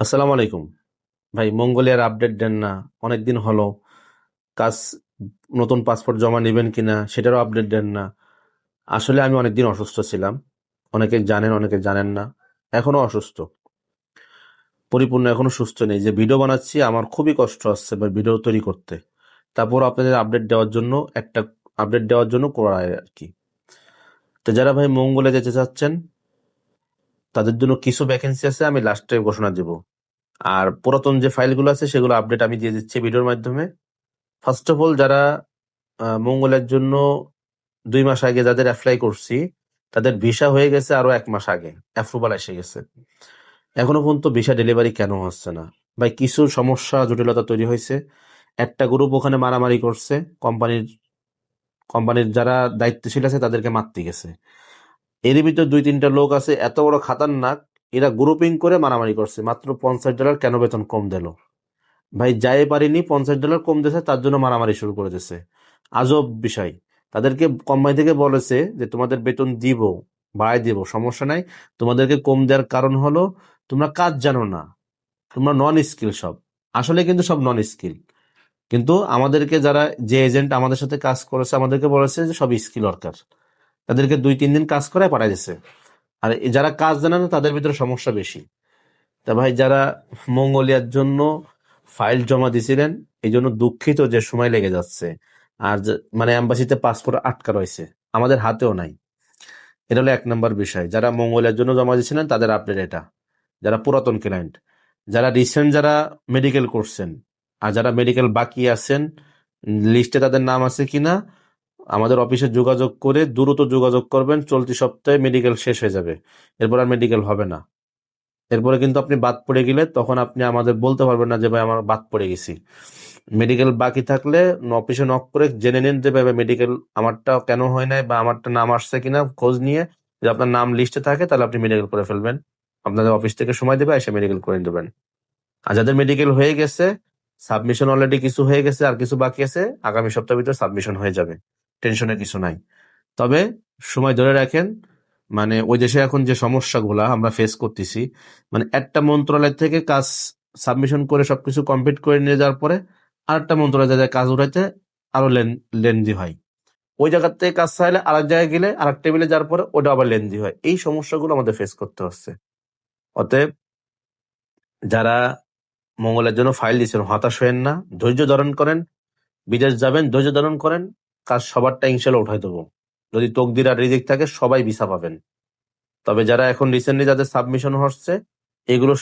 আসসালামু আলাইকুম। ভাই, মঙ্গোলিয়ার আপডেট দেন না, অনেকদিন হলো। কাজ, নতুন পাসপোর্ট জমা নেবেন কিনা, সেটারও আপডেট দেন না। আসলে আমি অনেকদিন অসুস্থ ছিলাম। অনেকে জানেন অনেকে জানেন না। এখনও অসুস্থ। পরিপূর্ণ, এখনও সুস্থ নেই। যে ভিডিও বানাচ্ছি, আমার খুবই কষ্ট হচ্ছে বা ভিডিও তৈরি করতে। তারপর আপনাদের আপডেট দেওয়ার জন্য, একটা আপডেট দেওয়ার জন্য করা হয় আর কি। তো যারা ভাই মঙ্গলে যেতে চাচ্ছেন তাদের জন্য কিছু ভ্যাকেন্সি আছে, আমি লাস্টে ঘোষণা দেব। আর পুরাতন যে ফাইলগুলো আছে, সেগুলো আপডেট আমি দিয়ে দিচ্ছি ভিডিওর মাধ্যমে। ফার্স্ট অফ অল যারা মঙ্গলের জন্য দুই মাস আগে যাদের অ্যাপ্লাই করছি, তাদের ভিসা হয়ে গেছে আরও এক মাস আগে অ্যাপ্রুভাল এসে গেছে। এখনও পর্যন্ত ভিসা ডেলিভারি কেন হচ্ছে না? ভাই, কিছু সমস্যা, জটিলতা তৈরি হয়েছে। একটা গ্রুপ ওখানে মারামারি করছে কোম্পানির কোম্পানির যারা দায়িত্বশীল আছে, তাদেরকে মারতে গেছে। এর ভিতর দুই তিনটা লোক আছে, এত বড় খাতারনাক, এরা গ্রুপিং করে মারামারি করছে। মাত্র পঞ্চাশ ডলার কেন বেতন কম দিল? ভাই, যাই পারিনি, পঞ্চাশ ডলার কম দিয়েছে, তার জন্য মারামারি শুরু করে দিয়েছে। আজব বিষয়। তাদেরকে কোম্পানি থেকে বলেছে যে, তোমাদের বেতন দিব বাড়াই দিব, সমস্যা নাই। তোমাদেরকে কম দেওয়ার কারণ হলো, তোমরা কাজ জানো না। তোমরা নন স্কিল সব। আসলে কিন্তু সব নন স্কিল কিন্তু আমাদেরকে যারা, যে এজেন্ট আমাদের সাথে কাজ করেছে, আমাদেরকে বলেছে যে, সব স্কিল ওয়ার্কার তাদেরকে দুই, তিন দিন কাজ করে পাঠাই দিছে। আর যারা কাজ জানে না, তাদের ভিতরে সমস্যা বেশি। তা ভাই, যারা মঙ্গোলিয়ার জন্য ফাইল জমা দিয়েছিলেন এই জন্য দুঃখিত যে সময় লেগে যাচ্ছে। আর মানে অ্যাম্বাসিতে পাসপোর্ট আটকা রয়েছে, আমাদের হাতেও নাই। এটা হলো এক নম্বর বিষয়। যারা মঙ্গোলিয়ার জন্য জমা দিয়েছিলেন তাদের আপডেট এটা। যারা পুরাতন ক্লায়েন্ট যারা রিসেন্ট যারা মেডিকেল করছেন, আর যারা মেডিকেল বাকি আছেন লিস্টে তাদের নাম আছে কিনা আমাদের অফিসে যোগাযোগ করে দ্রুত যোগাযোগ করবেন, চলতি সপ্তাহে মেডিকেল শেষ হয়ে যাবে। এরপর আর মেডিকেল হবে না। এরপরে কিন্তু আপনি বাদ পড়ে গেলে তখন আপনি আমাদের বলতে পারবেন না যে, ভাই, আমার বাদ পড়ে গেছি। মেডিকেল বাকি থাকলে অফিসে নক করে জেনে নিন যে, ভাই মেডিকেল আমারটা কেন হয় নাই বা আমারটা নাম আসছে কিনা খোঁজ নিয়ে। যদি আপনার নাম লিস্টে থাকে, তাহলে আপনি মেডিকেল করে ফেলবেন। আপনাদের অফিস থেকে সময় দেবে, এসে মেডিকেল করে দেবেন আর যাদের মেডিকেল হয়ে গেছে সাবমিশন অলরেডি কিছু হয়ে গেছে, আর কিছু বাকি আছে, আগামী সপ্তাহের ভিতরে সাবমিশন হয়ে যাবে। টেনশনের কিছু নাই। তবে সময় ধরে রাখেন মানে ওই দেশে এখন যে সমস্যাগুলা আমরা ফেস করতেছি মানে একটা মন্ত্রণালয় থেকে কাজ সাবমিশন করে সবকিছু কমপ্লিট করে নিয়ে যাওয়ার পরে আরেকটা মন্ত্রণালয় যাদের কাজ উঠাইতে আরও লেন্দি হয়। ওই জায়গার থেকে কাজ চাইলে আরেক জায়গায় গেলে আরেক টেবিলে যাওয়ার পরে ওটা আবার লেন্দি হয়। এই সমস্যাগুলো আমাদের ফেস করতে হচ্ছে। অতএব যারা মঙ্গলের জন্য ফাইল দিচ্ছেন হতাশ হয়েন না, ধৈর্য ধারণ করেন, বিদেশ যাবেন, ধৈর্য ধারণ করেন কাজ সবারটা ইনশাল্লাহ উঠাই দেবো। যদি তকদির আর রিজিক থাকে, সবাই ভিসা পাবেন। তবে যারা এখন রিসেন্টলি যাদের সাবমিশন হচ্ছে, এগুলো